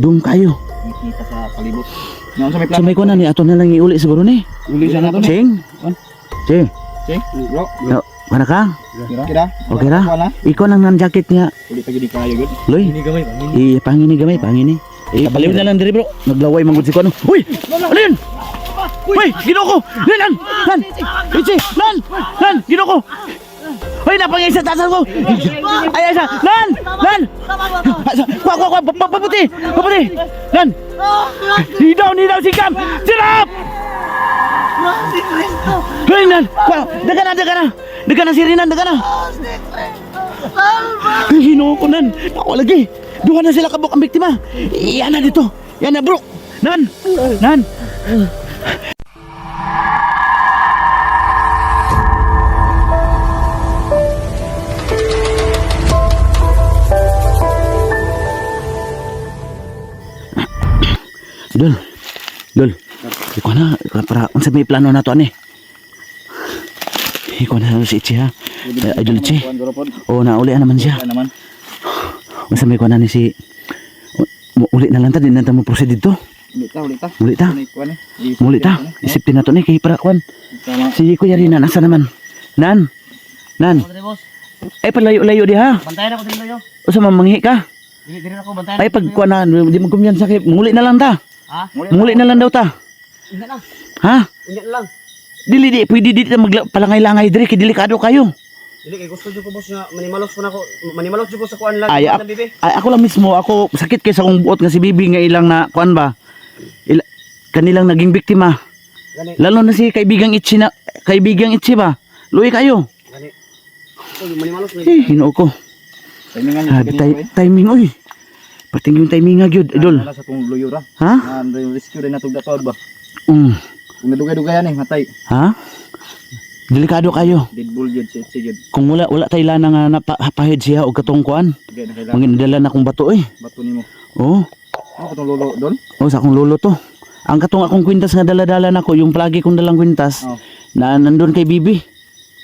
Dum kayo. Kita sa palibot. Ngayon sa may Sa plano. may kunan ni ato na lang iuli siguro ni. Uli siya na to. Ching. Ano? Ching. Sige, bro. Kana ka? Kira. Okay ra? Wala. Ikaw lang ng jacket niya. Uli tagi di kayo gud. Loy. Ini gamay bang ini. I pangini gamay, pangini. Eh, baliw na lang diri bro. Naglaway manggod si Kuano. Uy! Alin? Uy, ginoko! Lan, lan! Lan! Lan! Ginoko! Uy, napangay sa tasan ko! Ay, ay, sa! Lan! Lan! Kwa, kwa, kwa! pa- Paputi! Paputi! Lan! Nidaw, nidaw si Cam! Sirap! Uy, Lan! Kwa! Daga na, daga na! Daga na si Rinan, daga na! Ay, ginoko nan! Ako lagi! Duha na sila kabuk ang biktima! Yan na dito! Yan na bro! Nan! Nan! Ikaw na. Para, unsa may plano na to, ani? Ikaw na si Ichi, ha? Eh, Idol Ichi. Oo, nauli naman siya. Unsa may kuha na ni si... Uli na lang ta, di na ta mo proceed dito. Uli ta, uli ta. Uli ta. Kuan kuan eh. Muli ta. Isipin na to ni, kay para. Tama. Si Kuya Rina, nasa naman? Nan? Nan? Ay, palayo-layo di ha. Bantayan ako dili yo. O sa mamanghi ka? Dili dili ako bantayan. Ay, pag kuha na, di mo kumyan sa kay, muli na lang ta. Ha? Muli na lang daw ta. Ingat lang. Ha? Ingat lang. Dili di, pwede di ta magla palangay-langay diri, kay delikado kayo. Dili kay gusto jud ko boss nga manimalos ko na ako. Manimalos jud ko sa kuan lang. Ay, ak- na, bibi. Ay, ako lang mismo, ako sakit kay sa akong buot nga si Bibi nga ilang na, kuan ba? Ila, kanilang naging biktima. Gani, Lalo na si kaibigang Itchi na, kaibigang Itchi ba? Luwi kayo. gani. Uy, manimalos na. Eh, hinoo ko. Timingan Ah, niyo ti- timing, oy. Pating yung timing nga, gyud, idol. Wala sa tong luyura. Ha? Ah, rescue rin natog datod ba. Mm. Nadugay-dugayan eh, matay. Ha? Delikado kayo. Dead bull jud si si jud. Kung wala, wala tayo lang nga napahid siya o katong kuan. Gaya na akong bato, eh. bato nimo. Oo. Ano ko tong lolo doon? Oh, sa akong lolo to. Ang katong akong kwintas nga dala-dala na ko, yung plagi kong dalang kwintas, Oh. na nandun kay Bibi.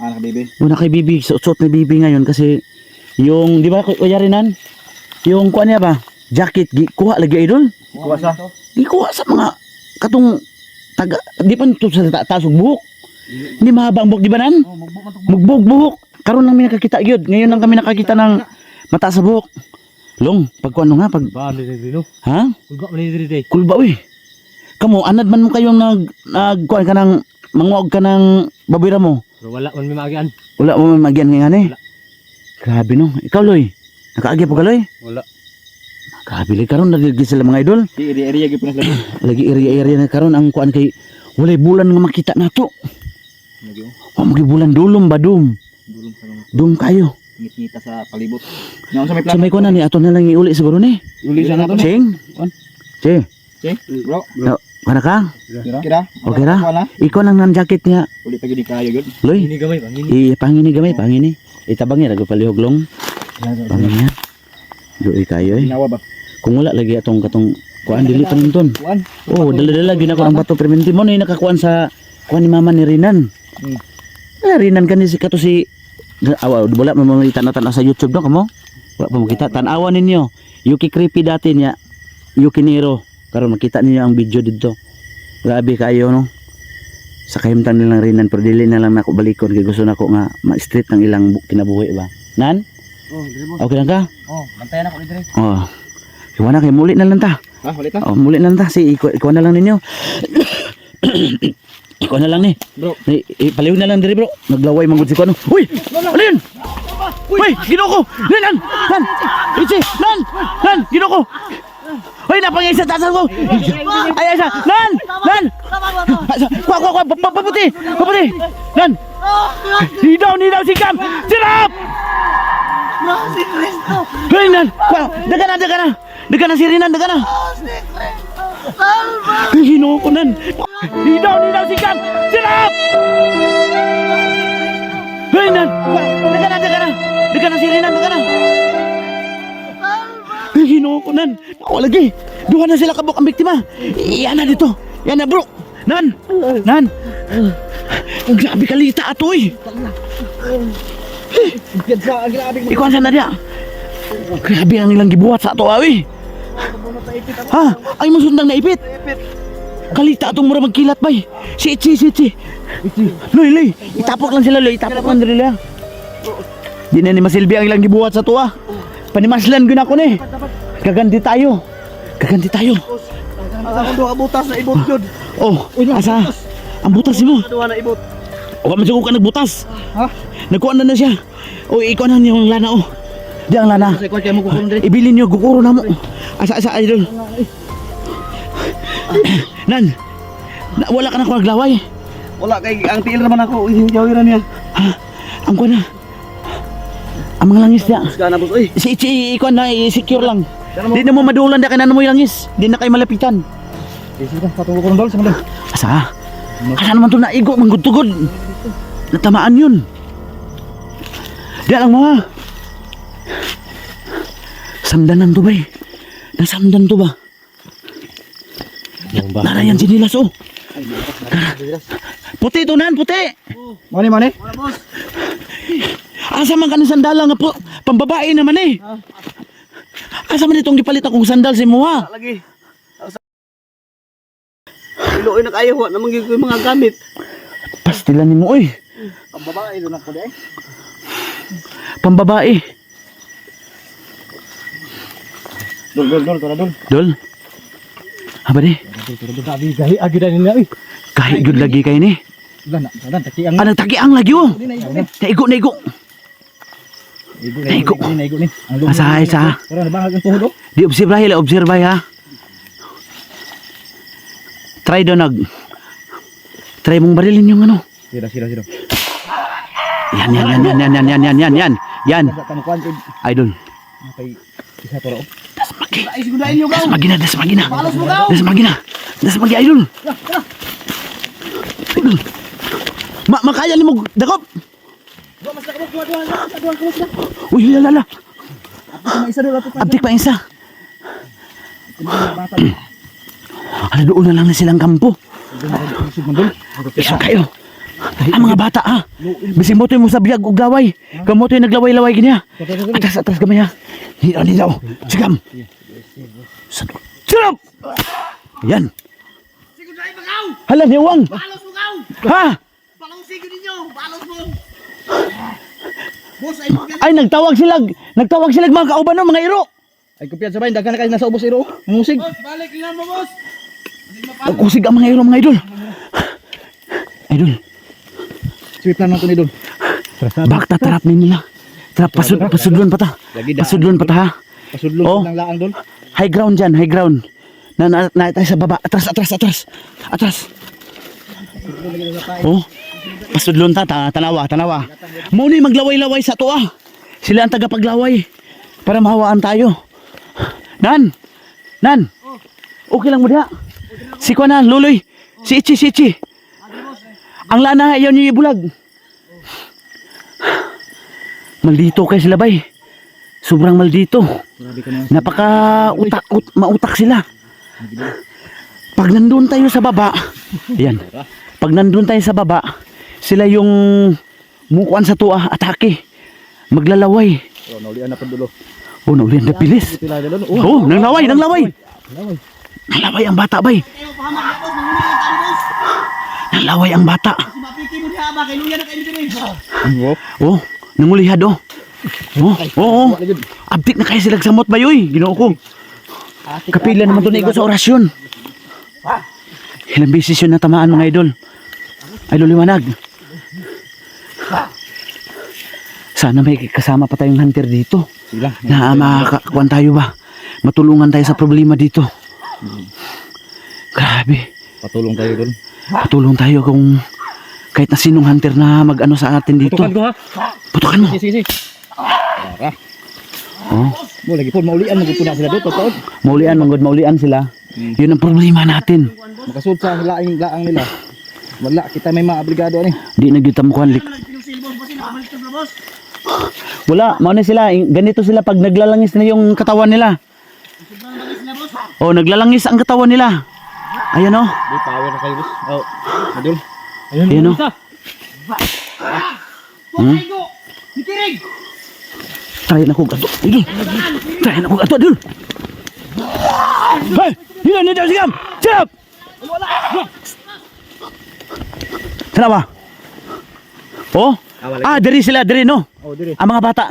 Ah, naka baby. Una kay Bibi, suot ni Bibi ngayon kasi yung, di ba, kuya Rinan? Yung kuan niya ba? Jacket, gi, kuha lagi idol. Kuha sa. Ikuha sa mga katong taga, di pa ito sa ta- taas buhok. Hindi mahaba ang buhok, di ba nan? Oh. Mugbog buhok. Karon lang may nakakita gyud. Ngayon lang kami nakakita ng mata sa buhok. Long, pag kuano nga, pag, Ba ni dili no. ha? Ulba man ni dili day. Kulba uy. Kamo, anad man mo kayong nag, nag, kuan ka ng, manguag ka ng babira mo. Pero wala man mi maagian. Wala man magyan nga ni. Wala. Grabe no. Ikaw, Loy. Nakaagi po ka, Loy? Wala. Loy. Karon, naligi sila mga idol. Di area area gyud labi. Lagi area-area na karon ang kuan kay, walay bulan nga makita nato. Nagyo. O, magi bulan dulom ba, dum? Dulong sa mga Dum kayo. ngit-ngita sa palibot. Ngayon sa may Sa plano. may kuan ni, ato na lang iuli siguro ni. Uli siya na to. Ching? Kuan. Ching? Sige, bro. No, kana ka? Kira. Kira. Okay ra? Wala. Ikaw lang ng jacket niya. Uli tagi di kayo. Loy, Ini gamay bang ini. i pangini gamay, pangini. Itabang niya, nagpalihog long. Pangini. Doy kayo eh. Ginawa ba? Kung wala lagi atong katong kuan dili pa nunton. Kuan. Oh, dala-dala gyud ako ang bato permanente mo ni nakakuan sa kuan ni mama ni Rinan. Hmm. Ah, Rinan kani si kato si awa wala mo mamita na tanaw sa YouTube no kamo. Wala pa makita tan-awa ninyo. Yuki creepy dati niya. Yuki Nero. Karon makita ninyo ang video dito. Grabe kayo no. Sa kahimtang nilang Rinan pero dili na lang nako balikon kay gusto nako nga ma-street ng ilang bu- kinabuhi ba. Nan? Oh. Okay lang ka? Oh, bantayan ako diri. Oh. Iwan na muli na lang ta. Ha, uli ta. Oh, muli na lang ta. Si, ikaw, na lang ninyo. ikaw na lang ni. Bro. Ni, ipaliw na lang diri bro. Naglaway manggod si Kuano. Uy! Alin? Uy, ginoko! Lan, lan! Lan! Ichi! Lan! Lan! Ginoko! Uy, napangay sa tasan ko! Ay, ay, sa! Lan! Lan! Kwa, kwa, kwa! pa- Paputi! Paputi! Lan! Nidaw, nidaw si Cam! Sirap! Uy, Lan! Kwa! Daga na, daga na! Daga na si Rinan, daga na! Ay, ginoko nan! Nidaw, nidaw si Cam! Sirap! Uy, Nan! Kwa! Daga na, daga na! Daga na si Rinan, daga na! Ay, ginoko nan! Ako lagi! Duha na sila kabuk ang biktima! Yan na dito! Yan na bro! Nan! Nan! Grabe kalita ato eh! Ikaw saan na diya? Grabe ang ilang gibuhat sa ato awi! Ha? Ay mo sundang naipit. Kalita atong mura magkilat bay. Si Ichi, si Ichi. Loy, loy. Itapok lang sila, loy. Itapok lang nila. Di na ni Masilbi ang ilang gibuhat sa tuwa. Panimaslan gyud ako ni. Gaganti tayo. Gaganti tayo. Asa ko butas na ibot jud. Oh, asa? Ang butas mo. Duha na ibot. O kami ka nagbutas. Ha? Nagkuhan na na siya. O ikaw na yung lana oh. Di ang lana. Ibilin niyo, gukuro na mo. Asa, asa, idol. Nan, na, wala ka na kung naglaway. Wala kay ang tiil naman ako hijawiran niya. Ha? Ang kuha na. Ang mga langis niya. Si Ichi, ikaw na, i-secure lang. Di na mo madulan na kainan mo yung langis. Di na kayo malapitan. Sige ka, patungo ko ng dol sa mga Asa? Asa naman to naigo, manggutugod. Natamaan yun. Di lang mo ha. Samdanan to ba eh? Nasamdan to ba? Narayan sinilas oh. Puti to nan, puti. Mani, mani. Boss. Asa man ka ng sandala nga po. Pambabae naman eh. Asa man itong gipalit akong sandal si Muha? Lagi. Iloy na kayo, wa namang yung mga gamit. Pastilan ni mo oy. Ang babae doon ako di. Pambabae. Dol, dol, dol, tara dol. Dol. Aba di. Dol, tara dol. Gabi, gahi, agidan nila eh. Kahit good lagi kayo ni. Lan, lan, taki ang. Ah, nagtagiang lagi oh. Di na igo ni. Naigo, naigo. Ni. Asahay sa- Tara, nabangag ang tuhod. Di obserbahay, la obserbahay ha. Try daw nag... Try mong barilin yung ano. Sira, sira, sira. Yan, yan, yan, yan, yan, yan, yan, yan, yan, yan. Idol. Napay isa to oh. Das magi. Das magi na, das magi na. Das magi na. Das magi, idol. Idol. Ma makaya ni mo dakop. Uy, lala, lala. Abdik pa isa. Ano doon na lang na silang kampo. Isa kayo. Ang mga bata ah. Bisin mo mo sa biyag o gaway. Kamoto yung naglaway-laway ganyan. Atas, atas gamay ah. ha. Hinaw, hinaw. Sigam. Sarap! Yan. Hala, niwang. Ha? Balos mo ninyo. Balos mo. Ha? Boss ay nagtawag sila. Nagtawag sila mga kauban no, mga iro. Ay kupiat sabay daghan na kayo nasa ubos iro. Musig. Boss, balik lang mo boss. Kusig ang mga iro mga idol. Idol. Sweet lang nato ni dol. Bakta tarap ni nila. Tarap pasud pasudlon pa ta. Pasudlon pa ta ha. Pasudlong Oh. lang laang dol. High ground dyan, high ground. Na, na, na tayo sa baba. Atras, atras, atras. Atras. Oh. Pasudlon ta, ta, tanawa, tanawa. Muna maglaway-laway sa tuwa. Sila ang tagapaglaway. Para mahawaan tayo. Nan! Nan! Okay lang mo diha. Si Kwanan, Luloy. Si Ichi, si Ichi. Ang lana, ayaw niyo ibulag. Maldito kayo sila bay. Sobrang maldito. Na. Napaka utak, ut, mautak sila. Pag nandun tayo sa baba, ayan. Pag nandun tayo sa baba, sila yung mukuan sa tuwa, atake. Maglalaway. Oh, naulian na pa dulo. Oh, naulian na pilis. Pila dol. Oh, nang laway, nang laway. Nang laway ang bata, bay. Nang laway ang bata. Oh. Oh, nangulihad, oh. Oh, oh, oh. Abdik na kayo sila samot, bay, oy. Ginoo ko. Kapila naman to na sa orasyon. Ilang beses yun natamaan mga idol. Idol liwanag. Sana may kasama pa tayong hunter dito. Sila. Na makakuan tayo ba? Matulungan tayo sa problema dito. Grabe. Patulong tayo dol. Patulong tayo kung kahit na sinong hunter na mag-ano sa atin dito. Tukan ko ha. Putukan mo. Sige, sige. Tara. Oh, Mo lagi po maulian mo na sila dito totoo. maulian, manggod maulian sila. Yun ang problema natin. Makasud sa laing laang nila. Wala kita may mga obligado ni. Di na kita mukuhan lik. Wala, mauna sila. Ganito sila pag naglalangis na yung katawan nila. Oh, naglalangis ang katawan nila. Ayan oh. Di power na kayo boss. Oh. Adol. Ayan oh. Boss ay go. Nitirig. Try na ko gato. Idol. Try na ko gato, idol. Hey! Hinan nito sigam! Chap! Sana ba? Oh? Ah, diri sila, diri no? Oh, dire. Ang mga bata.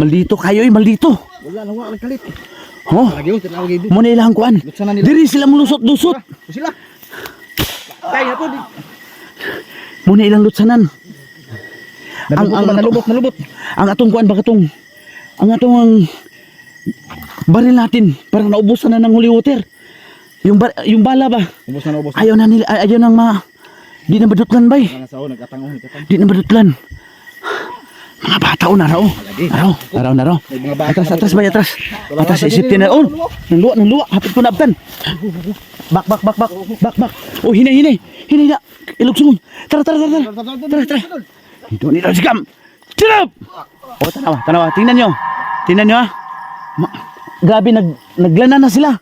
Maldito kayo eh, maldito. Wala lang wala kalit. Oh, muna ilang kuan. Na. Diri sila mulusot-lusot. Sila. Kaya na di- Muna ilang lutsanan. Ang- ang- ba? nalubot, nalubot. Ang atong kuan ba katong ang atong ang baril natin parang naubusan na ng holy water. Yung bar, yung bala ba? Ubos na na ubos. Ayaw na nila ayaw nang ma di na badutlan bay. Di na badutlan. Mga bata o naraw. Naraw, naraw, naraw. Bata. Atras, atras bay, atras. Atras, isipin na. Oh, nang luwa, nang luwa. Hapit ko na abtan. Bak, bak, bak, bak. Bak, bak. Oh, hinay, hinay. Hinay na. Ilugsungon. Tara, tara, tara. Tara, tara. Dito nila si Cam. Tirap! Oh, tanawa, tanawa. Tingnan nyo. Tingnan nyo ha. Ma Grabe, nag naglana na sila.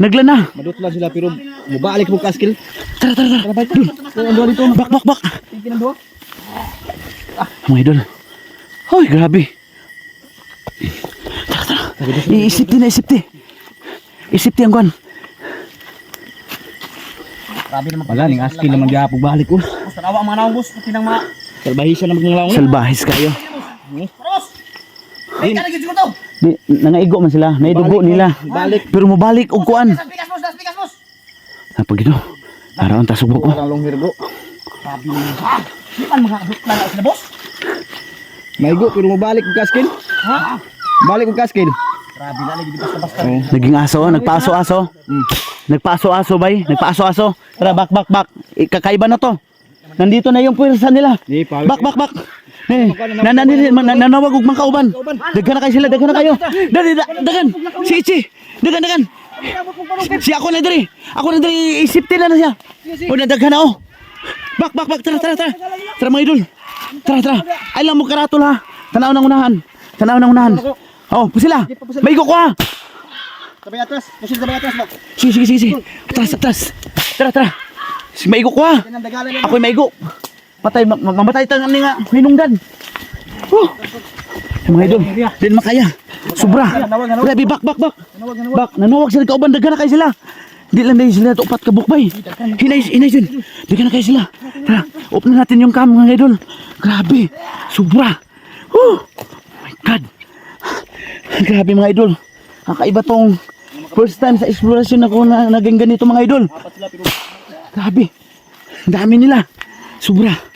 Naglana. Madutlan sila pero mubalik mo kaskil. Tara, tara, tara. Dun. Ano dito? Bak, bak, bak. Kinandua. Mga idol. Hoy, grabe. Tara, tara. Iisip din, isip din. Isip din ang kwan. Grabe naman. Wala ning askil naman gyapog balik ko. Basta nawa ang mga naong boss. Pati ng mga... Salbahisa na magngalaw. Salbahis kayo. Boss! Ay, kanagin ko to! Ni, nangaigo man sila. Naidugo nila. Balik. Pero mabalik og kuan. Das pikas boss! Das pikas boss! Napag ito. Araw ang tasubok ko. Parang long hair bro. Grabe naman. Ah! Di man mga abot na sila boss? Maigo pero mubalik ko kaskil. Ha? Balik ko kaskil. Grabe na lagi di basta-basta. Oh. Naging aso, nagpaaso-aso. Mm. Nagpaaso-aso bay. Nagpaaso-aso. Tara, bak, bak, bak. Ikakaiba na to. Nandito na yung pwersa nila. Di pa. Bak, Eh, nananili, man- nanawag og mga kauban. Daghan na kayo sila, daghan na kayo. Dali, da- daghan. Si Ichi. Daghan, daghan. Si ako na diri. Ako na diri, isip tila na siya. O, nadaghan na oh. Bak, bak, bak. Tara, tara, tara. Tara mga idol. Tara, tara. Ay lang mo karatol ha. Tanaw ng unahan. Tanaw ng unahan. Oh, pusila. Maigo ko ha. Sabay atas. Pusil sabay atas bak. Sige, sige, sige. Atras, atras. Tara, tara. Si maigo ko ha. Ako'y maigo. Patay, ma- ma- mamatay tayo ng nga hinungdan. Ay, mga idol, din makaya. Sobra. Grabe, bak, bak, bak. Bak, nanawag sila kauban, dagan na kayo sila. Di lang dahil sila tupat ka bukbay. Hinay, hinay dyan. Dagan na kayo sila. Tara, open na natin yung cam, mga idol. Grabe, sobra. Oh my God. Grabe, mga idol. Kakaiba tong first time sa exploration ako na naging ganito, mga idol. Grabe. Ang dami nila. Sobra.